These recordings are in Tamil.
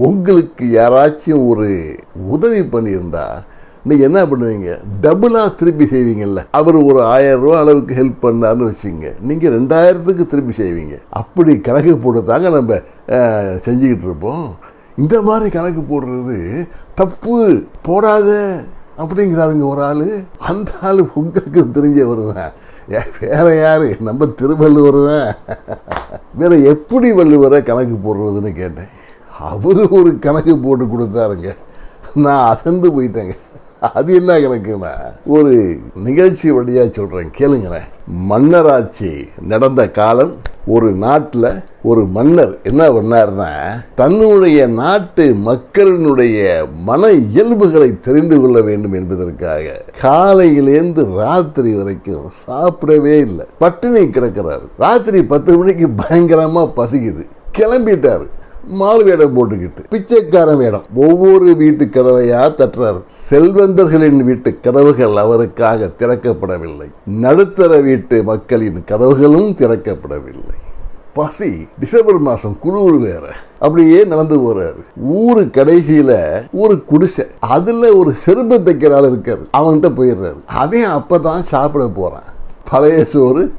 உங்களுக்கு யாராச்சும் ஒரு உதவி பண்ணியிருந்தா நீங்கள் என்ன பண்ணுவீங்க? டபுளாக திருப்பி செய்வீங்கல்ல. அவர் ஒரு ஆயிரம் ரூபா அளவுக்கு ஹெல்ப் பண்ணான்னு வச்சுங்க நீங்கள் ரெண்டாயிரத்துக்கு திருப்பி செய்வீங்க. அப்படி கணக்கு போட்டு தாங்க நம்ம செஞ்சுக்கிட்டு இருப்போம். இந்த மாதிரி கணக்கு போடுறது தப்பு. போடாத அப்படிங்கிறாருங்க ஒரு ஆள். அந்த ஆள் உங்களுக்கு தெரிஞ்சவர் தான் வேற யாரு? நம்ம திருவள்ளுவர் தான். வேற எப்படி வள்ளுவரை கணக்கு போடுறதுன்னு கேட்டேன். அவரு ஒரு கணக்கு போட்டு கொடுத்தாருங்க. நான் அசந்து போயிட்டேங்க. அது என்ன கணக்குன்னா ஒரு நிகழ்ச்சி வழியாக சொல்கிறேன் கேளுங்களேன். மன்னராட்சி நடந்த காலம் ஒரு நாட்டில் ஒரு மன்னர் என்ன பண்ணார்னா தன்னுடைய நாட்டு மக்களினுடைய மன இயல்புகளை தெரிந்து கொள்ள வேண்டும் என்பதற்காக காலையிலேருந்து ராத்திரி வரைக்கும் சாப்பிடவே இல்லை. பட்டினி கிடக்கிறார். ராத்திரி பத்து மணிக்கு பயங்கரமாக பசிக்குது. கிளம்பிட்டாரு. மாறு வேடம் போட்டுக்கிட்டு. பிச்சைக்காரன் வேடம். ஒவ்வொரு வீட்டு கதவையா தட்டுறாரு. செல்வந்தர்களின் வீட்டு கதவுகள் அவருக்காக திறக்கப்படவில்லை. நடுத்தர வீட்டு மக்களின் கதவுகளும் திறக்கப்படவில்லை. பசி டிசம்பர் மாதம் குளிர் வேற. அப்படியே நடந்து போறாரு. ஊரு கடைசியில ஒரு குடிசை. அதுல ஒரு செருப்பு தைக்கிற ஆள் இருக்காரு. அவன்கிட்ட போயிடுறாரு. அவன் அப்பதான் சாப்பிட போறான். பழைய சோறு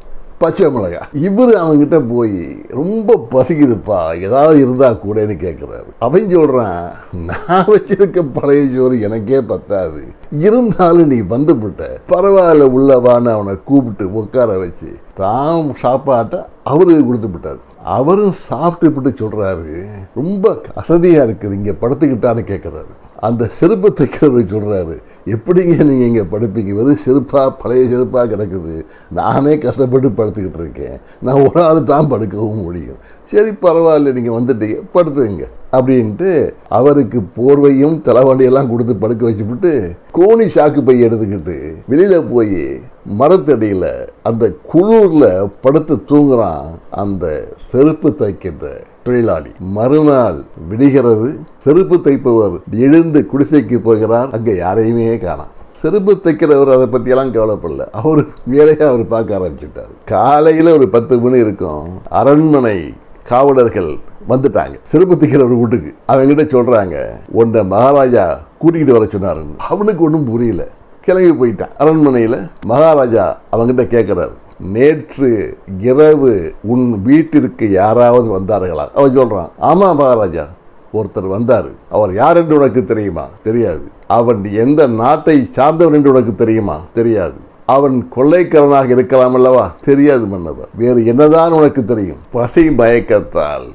பச்சை மிளகா. இவர் அவன்கிட்ட போய் ரொம்ப பசிக்குதுப்பா. ஏதாவது இருந்தால் கூடன்னு கேட்குறாரு அவன் சொல்றான் நான் வச்சிருக்க பழைய சோறு எனக்கே பத்தாது. இருந்தாலும் நீ வந்துவிட்ட பரவாயில்ல உள்ளவான்னு அவனை கூப்பிட்டு உட்கார வச்சு தான் சாப்பாட்டை அவருக்கு கொடுத்து விட்டாரு. அவரும் சாப்பிட்டு விட்டு சொல்கிறாரு ரொம்ப அசதியா இருக்குது இங்கே படுத்துக்கிட்டான்னு கேட்குறாரு அந்த செருப்பை தைக்கிறது சொல்கிறாரு எப்படிங்க நீங்கள் இங்கே படுப்பீங்க? வெறும் செருப்பாக பழைய செருப்பாக கிடக்குது. நானே கஷ்டப்பட்டு படுத்துக்கிட்டு இருக்கேன். நான் ஒரு ஆள் தான் படுக்கவும் முடியும். சரி பரவாயில்ல நீங்கள் வந்துட்டீங்க. படுத்துங்க. அப்படின்ட்டு அவருக்கு போர்வையும் தலைவண்டியெல்லாம் கொடுத்து படுக்க வச்சுவிட்டு கோணி சாக்கு பை எடுத்துக்கிட்டு வெளியில் போய் மரத்தடியில் அந்த குளூரில் படுத்து தூங்குறான் அந்த செருப்பு தைக்கின்ற தொழிலாளி. மறுநாள் விடுகிறது. செருப்பு தைப்பவர் எழுந்து குடிசைக்கு போகிறார். அங்கே யாரையுமே காணாம். செருப்பு தைக்கிறவர் அதை பற்றியெல்லாம் கவலைப்படல. அவர் வேலையை அவர் பார்க்க ஆரம்பிச்சுட்டார். காலையில் ஒரு பத்து மணி இருக்கும். அரண்மனை காவலர்கள் வந்துட்டாங்க. செருப்பு தைக்கிற ஒரு வீட்டுக்கு. அவங்ககிட்ட சொல்கிறாங்க உன்னை மகாராஜா கூட்டிகிட்டு வர சொன்னாருன்னு. அவனுக்கு ஒன்றும் புரியல. கிளம்பி போயிட்டான். அரண்மனையில் மகாராஜா அவங்ககிட்ட கேட்குறாரு நேற்று இரவு உன் வீட்டிற்கு யாராவது வந்தார்களா? அவன் சொல்கிறான் ஆமாம் மகாராஜா ஒருத்தர் வந்தார். அவர் யார் என்று உனக்கு தெரியுமா? தெரியாது. அவன் எந்த நாட்டை சார்ந்தவன் என்று உனக்கு தெரியுமா? தெரியாது. அவன் கொள்ளைக்காரனாக இருக்கலாம் அல்லவா? தெரியாது மன்னவர் வேறு என்னதான் உனக்கு தெரியும்? பசி மயக்கத்தால்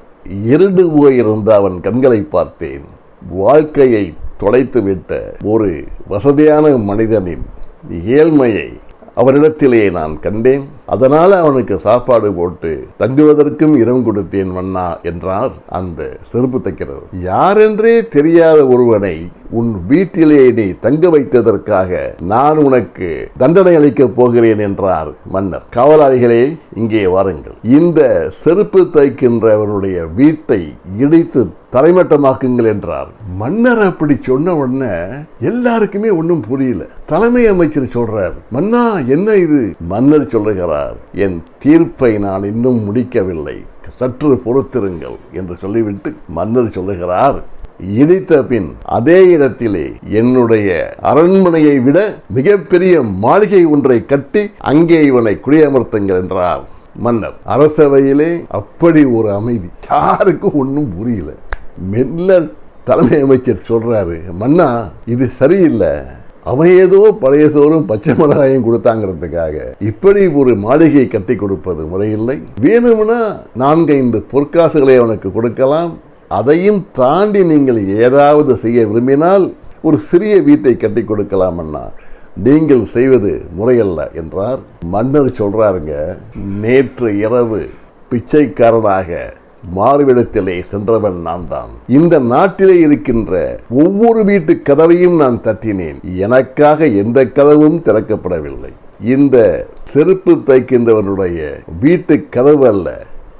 இருண்டு போயிருந்த அவன் கண்களை பார்த்தேன். வாழ்க்கையை தொலைத்துவிட்ட ஒரு வசதியான மனிதனின் ஏழ்மையை அவரிடத்திலேயே நான் கண்டேன். அதனால் அவனுக்கு சாப்பாடு போட்டு தங்குவதற்கும் இடம் கொடுத்தேன் மன்னா என்றார் அந்த செருப்பு தைக்கிறவர். யாரென்றே தெரியாத ஒருவனை உன் வீட்டிலே நீ தங்க வைத்ததற்காக நான் உனக்கு தண்டனை அளிக்கப் போகிறேன் என்றார் மன்னர். காவலாளிகளே இங்கே வாருங்கள். இந்த செருப்பு தைக்கின்றவனுடைய வீட்டை இடித்து தரைமட்டமாக்குங்கள் என்றார். மன்னர் அப்படி சொன்ன உடனே எல்லாருக்குமே ஒன்றும் புரியல. தலைமை அமைச்சர் சொல்றார் மன்னா என்ன இது? மன்னர் சொல்லுகிறார் என் தீர்ப்பை நான் இன்னும் முடிக்கவில்லை. சற்று பொறுத்திருங்கள் என்று சொல்லிவிட்டு மன்னர் சொல்லுகிறார். இடித்த பின் அதே இடத்திலே என்னுடைய அரண்மனையை விட மிகப்பெரிய மாளிகை ஒன்றை கட்டி அங்கே இவனை குடியமர்த்துங்கள் என்றார் மன்னர். அரசவையிலே அப்படி ஒரு அமைதி. யாருக்கும் ஒன்றும் புரியல. மெல்ல தலைமை அமைச்சர் சொல்றாரு மன்னா இது சரியில்லை. அவன் ஏதோ பழைய சோறும் பச்சை மிளகாயும் கொடுத்தாங்கிறதுக்காக இப்படி ஒரு மாளிகையை கட்டி கொடுப்பது முறையில்லை. வேணும்னா நான்கைந்து பொற்காசுகளை அவனுக்கு கொடுக்கலாம். அதையும் தாண்டி நீங்கள் ஏதாவது செய்ய விரும்பினால் ஒரு சிறிய வீட்டை கட்டி கொடுக்கலாமன்னா நீங்கள் செய்வது முறையல்ல என்றார். மன்னர் சொல்றாருங்க நேற்று இரவு பிச்சைக்காரனாக மாறுவிடத்திலே சென்றவன் நான் தான் இந்த நாட்டிலே இருக்கின்ற ஒவ்வொரு வீட்டு கதவையும் நான் தட்டினேன். எனக்காக எந்த கதவும் திறக்கப்படவில்லை. இந்த செருப்பு தைக்கின்றவனுடைய வீட்டு கதவு அல்ல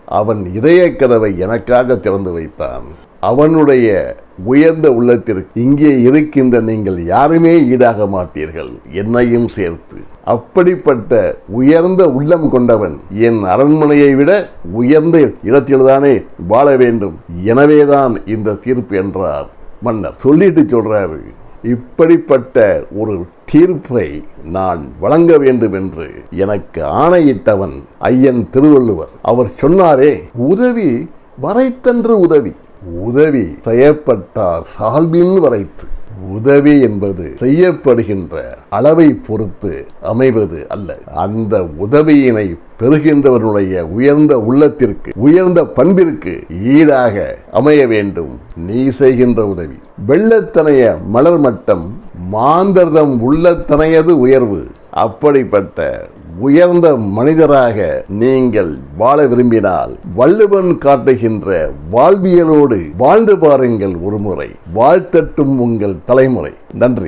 அவன் இதய கதவை எனக்காக திறந்து வைத்தான். அவனுடைய உயர்ந்த உள்ளத்திற்கு இங்கே இருக்கின்ற நீங்கள் யாருமே ஈடாக மாட்டீர்கள் என்னையும் சேர்த்து. அப்படிப்பட்ட உயர்ந்த உள்ளம் கொண்டவன் என் அரண்மனையை விட உயர்ந்த இடத்தில்தானே வாழ வேண்டும். எனவேதான் இந்த தீர்ப்பு என்றார் மன்னர். சொல்லிட்டு சொல்றாரு இப்படிப்பட்ட ஒரு தீர்ப்பை நான் வழங்க வேண்டும் என்று எனக்கு ஆணையிட்டவன் ஐயன் திருவள்ளுவர். அவர் சொன்னாரே உதவி வரைத்தன்று உதவி. உதவி செய்யப்பட்டார் சால்பின் வரைத்து. உதவி என்பது செய்யப்படுகின்ற அளவை பொறுத்து அமைவது அல்ல. அந்த உதவியினை பெறுகின்றவனுடைய உயர்ந்த உள்ளத்திற்கு உயர்ந்த பண்பிற்கு ஈடாக அமைய வேண்டும். நீ செய்கின்ற உதவி. வெள்ளத்தனைய மலர் மட்டம் மாந்தர்தம் உள்ளத்தனையது உயர்வு. அப்படிப்பட்ட உயர்ந்த மனிதராக நீங்கள் வாழ விரும்பினால் வள்ளுவன் காட்டுகின்ற வாழ்வியலோடு வாழ்ந்து பாருங்கள் ஒருமுறை வாழ்த்தட்டும் உங்கள் தலைமுறை. நன்றி.